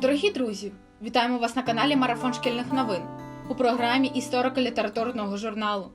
Дорогі друзі, вітаємо вас на каналі Марафон шкільних новин у програмі історико-літературного журналу.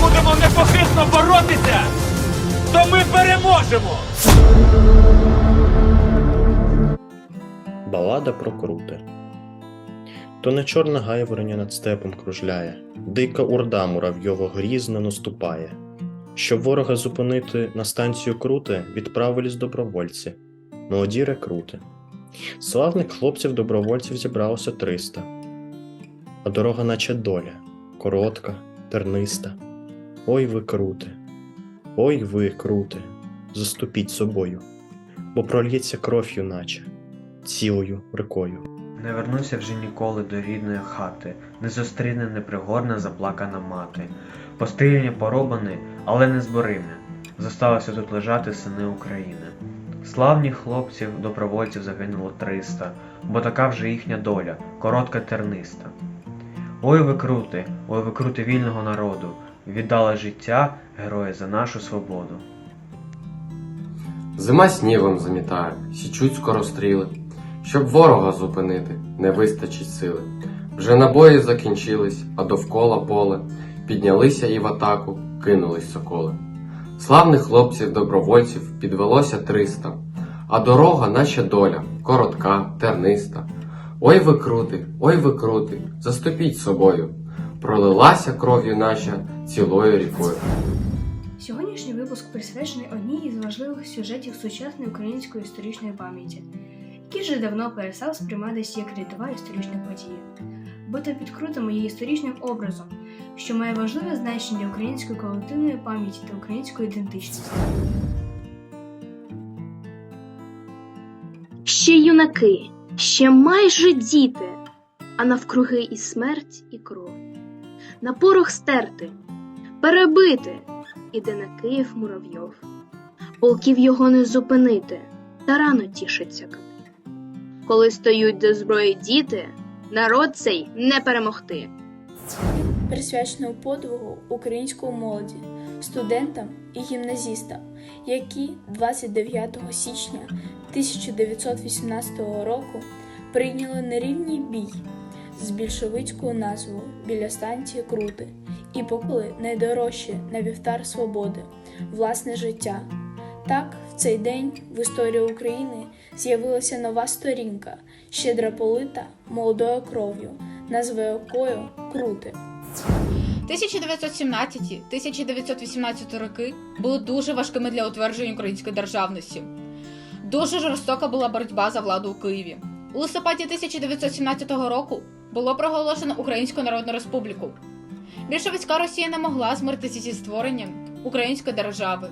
Будемо непохитно боротися, то ми переможемо! Балада про крути. То не чорна гайвороня над степом кружляє, дика урда муравйово грізно наступає. Щоб ворога зупинити на станцію крути, відправились добровольці, молоді рекрути. Славних хлопців добровольців зібралося триста, а дорога, наче доля, коротка, терниста. Ой ви крути, ой ви крути, заступіть собою, бо прольється кров юначе цілою рекою. Не вернуся вже ніколи до рідної хати, не зустріне непригорна заплакана мати. Постріляні поробані, але не зборимі. Зосталося тут лежати сини України. Славні хлопців, добровольців загинуло 300, бо така вже їхня доля, коротка терниста. Ой ви крути, ой ви крути вільного народу, віддали життя герої за нашу свободу. Зима снігом замітає, січуть скоростріли. Щоб ворога зупинити, не вистачить сили. Вже набої закінчились, а довкола поле. Піднялися і в атаку, кинулись соколи. Славних хлопців добровольців підвелося триста, а дорога, наче доля, коротка, терниста. Ой ви крути, ой ви крути, заступіть собою. Пролилася кров'ю наша цілою рікою. Сьогоднішній випуск присвячений одній із важливих сюжетів сучасної української історичної пам'яті, який вже давно перестав сприйматися як рядова історична подія. Бути підкрутим є історичним образом, що має важливе значення української колективної пам'яті та української ідентичності. Ще юнаки, ще майже діти, а навкруги і смерть, і кров. На порох стерти, перебити, іде на Київ муравйов. Полків його не зупинити, та рано тішиться. Коли стоють до зброї діти, народ цей не перемогти. присвячено подвигу української молоді, студентам і гімназістам, які 29 січня 1918 року прийняли нерівний бій з більшовицькою назвою біля станції Крути і покли найдорожче на вівтар свободи, власне життя. Так, в цей день в історії України з'явилася нова сторінка, щедро полита молодою кров'ю, назва якою Крути. 1917-1918 роки були дуже важкими для утвердження української державності. Дуже жорстока була боротьба за владу у Києві. У листопаді 1917 року було проголошено Українську Народну Республіку. Більшовицька Росія не могла змиритися зі створенням української держави.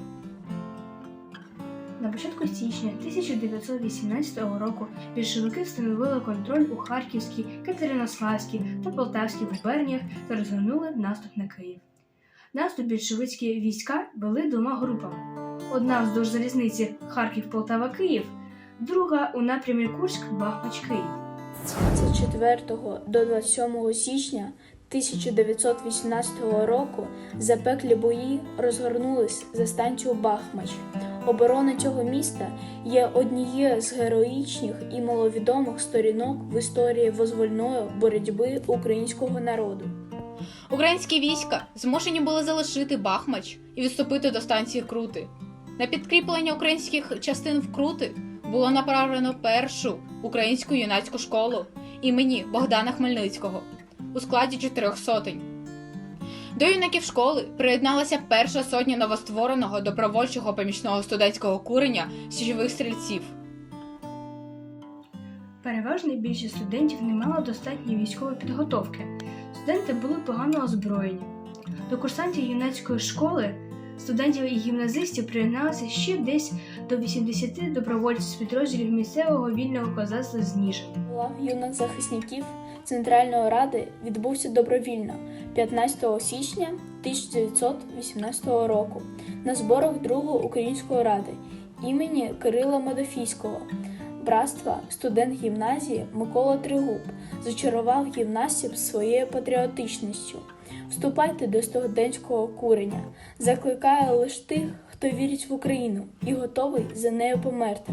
На початку січня 1918 року більшовики встановили контроль у Харківській, Катеринославській та Полтавській губерніях та розгорнули наступ на Київ. Наступ більшовицькі війська вели двома групами: одна вздовж залізниці Харків-Полтава-Київ, друга у напрямі Курськ-Бахмач-Київ. З 4 до 27 січня 1918 року запеклі бої розгорнулись за станцію Бахмач. Оборона цього міста є однією з героїчних і маловідомих сторінок в історії визвольної боротьби українського народу. Українські війська змушені були залишити Бахмач і відступити до станції Крути. На підкріплення українських частин в Крути було направлено першу українську юнацьку школу імені Богдана Хмельницького у складі чотирьох сотень. До юнаків школи приєдналася перша сотня новоствореного добровольчого помічного студентського курення січових стрільців. Переважна більшість студентів не мала достатньої військової підготовки. Студенти були погано озброєні. До курсантів юнацької школи, студентів і гімназистів приєдналося ще десь до 80 добровольців з підрозділів місцевого вільного козацтва з Ніжин. Юних захисників Центральної Ради відбувся добровільно 15 січня 1918 року на зборах Другої української ради імені Кирила Медофійського. братства студент гімназії Микола Тригуб зачарував гімнастів своєю патріотичністю. Вступайте до студентського курення, закликає лише тих, хто вірить в Україну і готовий за нею померти.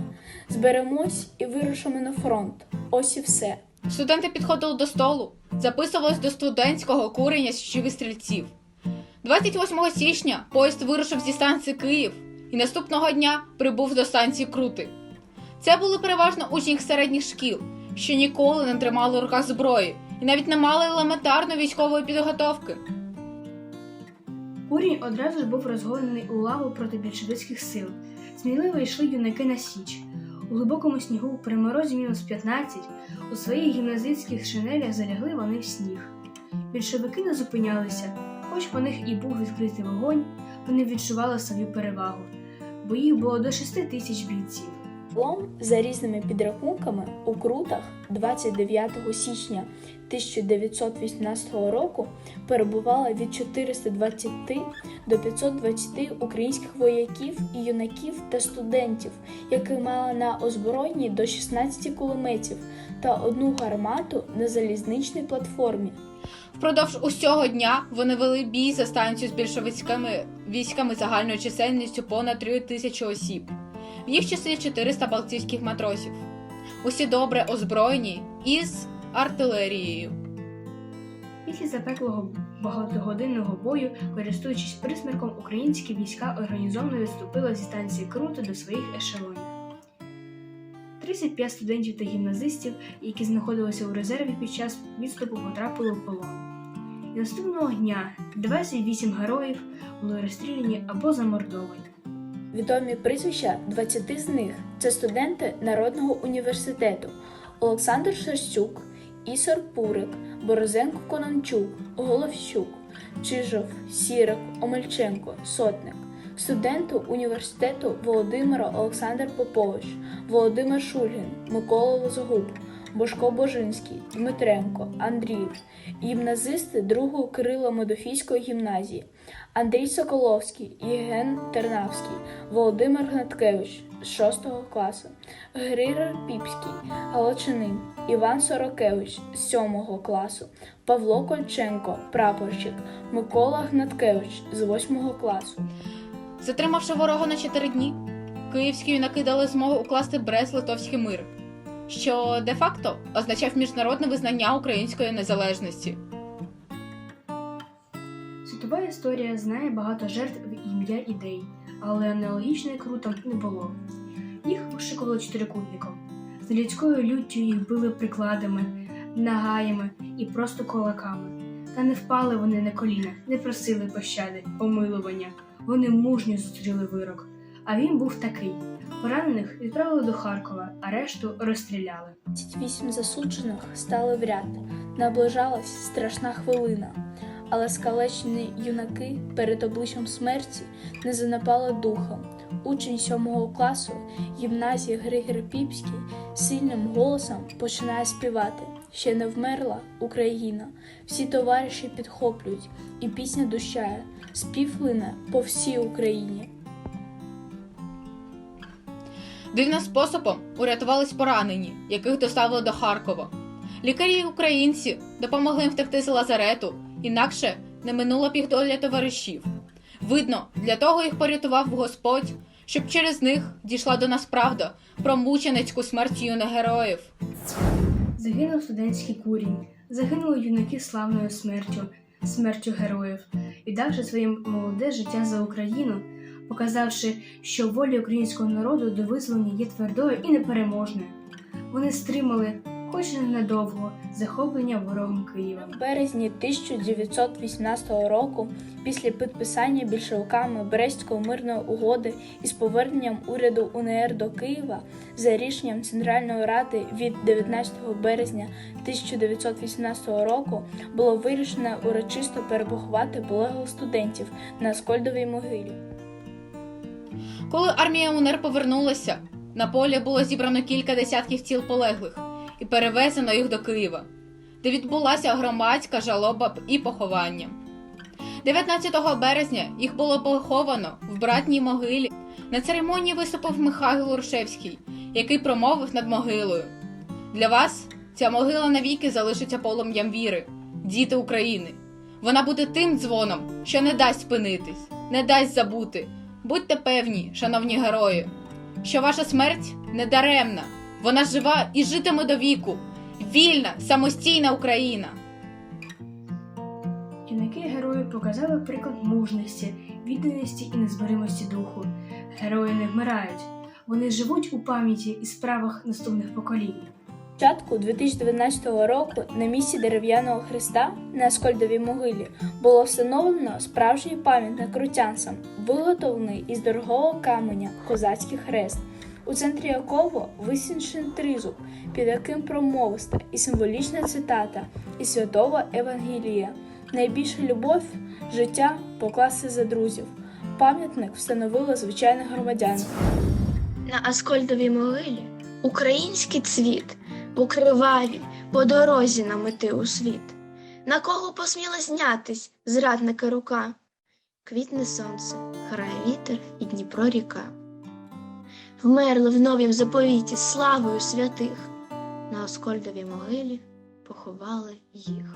Зберемось і вирушимо на фронт. Ось і все. Студенти підходили до столу, записувались до студентського курення січових стрільців. 28 січня поїзд вирушив зі станції Київ і наступного дня прибув до станції Крути. Це були переважно учні середніх шкіл, що ніколи не тримали в руках зброї і навіть не мали елементарної військової підготовки. Курінь одразу ж був розгонений у лаву проти більшовицьких сил. Сміливо йшли юнаки на січ. У глибокому снігу, при морозі мінус 15, у своїх гімназистських шинелях залягли вони в сніг. Більшовики не зупинялися, хоч по них і був відкритий вогонь, вони відчували свою перевагу, бо їх було до 6 тисяч бійців. Загалом, за різними підрахунками, у Крутах 29 січня 1918 року перебувало від 420 до 520 українських вояків і юнаків та студентів, які мали на озброєнні до 16 кулеметів та одну гармату на залізничній платформі. Впродовж усього дня вони вели бій за станцію з більшовицькими військами загальною чисельністю понад 3 тисячі осіб. В їх числі 400 балтійських матросів. Усі добре озброєні і з артилерією. Після запеклого багатогодинного бою, користуючись присмерком, українські війська організовано відступили зі станції Круто до своїх ешелонів. 35 студентів та гімназистів, які знаходилися у резерві під час відступу, потрапили в полон. І наступного дня 28 героїв були розстріляні або замордовані. Відомі прізвища 20 з них це студенти Народного університету Олександр Шерстюк, Ісор Пурик, Борозенко Конончук, Головщук, Чижов, Сірик, Омельченко, Сотник, студенти університету Володимира Олександр Попович, Володимир Шульгін, Микола Лозогуб, Бошко Божинський, Дмитренко, Андрій, гімназисти 2 Кирило Медофійської гімназії, Андрій Соколовський, Євген Тернавський, Володимир Гнаткевич з 6 класу, Григор Піпський, Галичинин, Іван Сорокевич з 7 класу, Павло Кольченко, прапорщик, Микола Гнаткевич з 8 класу. Затримавши ворога на 4 дні, київські юнаки дали змогу укласти Брест-Литовський мир, що де-факто означав міжнародне визнання української незалежності. Світова історія знає багато жертв в ім'я ідей, але аналогічної крутом не було. Їх вишикували чотирикутником. З людською люттю їх били прикладами, нагаями і просто кулаками. Та не впали вони на коліна, не просили пощади, помилування. Вони мужньо зустріли вирок. А він був такий: поранених відправили до Харкова, а решту розстріляли. 28 засуджених стали в ряд. Наближалась страшна хвилина, але скалечені юнаки перед обличчям смерті не занапали духом. Учень сьомого класу гімназії Григор Піпський сильним голосом починає співати. Ще не вмерла Україна. Всі товариші підхоплюють, і пісня дущає, спів лине по всій Україні. Дивним способом урятувались поранені, яких доставили до Харкова. Лікарі й українці допомогли їм втекти з лазарету, інакше не минула б їх доля товаришів. Видно, для того їх порятував Господь, щоб через них дійшла до нас правда про мученицьку смерть юних героїв. Загинув студентський курінь, загинули юнаки славною смертю, смертю героїв, віддавши своє молоде життя за Україну, показавши, що воля українського народу до визволення є твердою і непереможною. Вони стримали, хоч і ненадовго, захоплення ворогом Києва. В березні 1918 року, після підписання більшовиками Брестської мирної угоди із поверненням уряду УНР до Києва за рішенням Центральної ради від 19 березня 1918 року було вирішено урочисто перепоховати полеглих студентів на Аскольдовій могилі. Коли армія УНР повернулася, на полі було зібрано кілька десятків тіл полеглих і перевезено їх до Києва, де відбулася громадська жалоба і поховання. 19 березня їх було поховано в братній могилі. На церемонії виступив Михайло Рушевський який промовив над могилою. Для вас ця могила навіки залишиться полум'ям віри, діти України. Вона буде тим дзвоном, що не дасть спинитись, не дасть забути. Будьте певні, шановні герої, що ваша смерть не даремна, вона жива і житиме до віку. Вільна, самостійна Україна. Юнаки герої показали приклад мужності, відданості і незборимості духу. Герої не вмирають, вони живуть у пам'яті і справах наступних поколінь. Початку 2019 року на місці дерев'яного хреста на Аскольдовій могилі було встановлено справжній пам'ятник крутянцям, виготовлений із дорогого каменя козацький хрест, у центрі якого висічений тризуб, під яким промовиста і символічна цитата із святого Евангелія. Найбільша любов життя покласти за друзів. Пам'ятник встановили звичайних громадян. На Аскольдовій могилі український цвіт покриваві по дорозі на мети у світ. На кого посміла знятись зрадника рука? Квітне сонце, грає вітер і Дніпро ріка. Вмерли в новім заповіті славою святих. На Аскольдовій могилі поховали їх.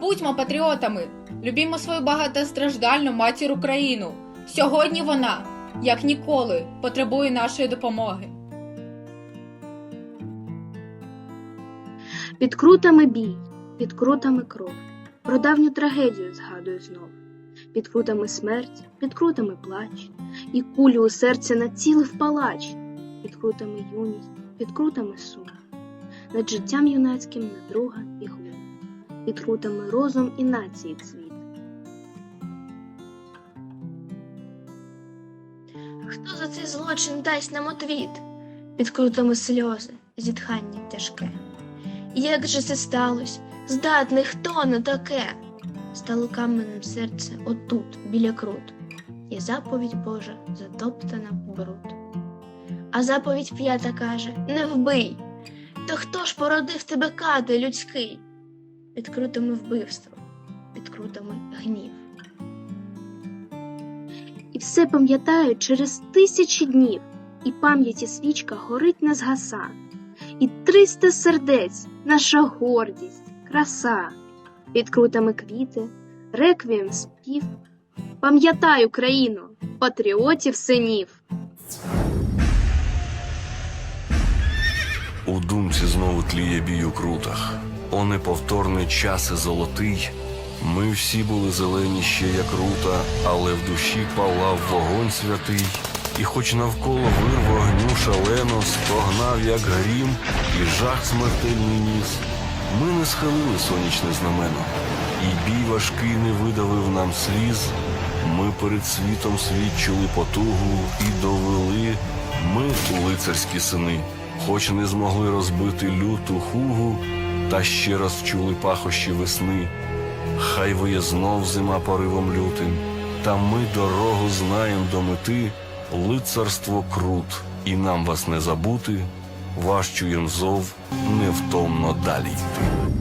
Будьмо патріотами, любімо свою багатостраждальну матір Україну. Сьогодні вона, як ніколи, потребує нашої допомоги. Під крутами бій, під крутами кров. Про давню трагедію згадую знов. Під крутами смерть, під крутами плач, і кулю у серце націлив палач, під крутами юність, під крутами сум, над життям юнацьким надруга і глум, під крутами розум і нації цвіт. Хто за цей злочин дасть нам отвіт? Під крутами сльози, зітхання тяжке. Як же це сталося? Здатний хто на таке? Стало каменем серце отут, біля крут, і заповідь Божа затоптана в бруд. А заповідь п'ята каже: не вбий. То хто ж породив тебе кади людський? Під крутами вбивство, під крутами гнів. І все пам'ятаю через тисячі днів, і пам'яті свічка горить не згаса, триста сердець, наша гордість, краса, під крутами квіти, реквієм спів. Пам'ятай, Україну, патріотів синів. У думці знову тліє бій у крутах. О неповторний час і золотий. Ми всі були зелені ще як рута, але в душі палав вогонь святий. І хоч навколо вир вогню шалено стогнав, як грім, і жах смертельний ніс, ми не схилили сонячне знамено, і бій важкий не видавив нам сліз. Ми перед світом свідчили потугу і довели ми у лицарські сини, хоч не змогли розбити люту хугу, та ще раз вчули пахощі весни. Хай виє знов зима поривом лютим, та ми дорогу знаєм до мети, лицарство крут, і нам вас не забути, ваш чуєм зов невтомно далі йти.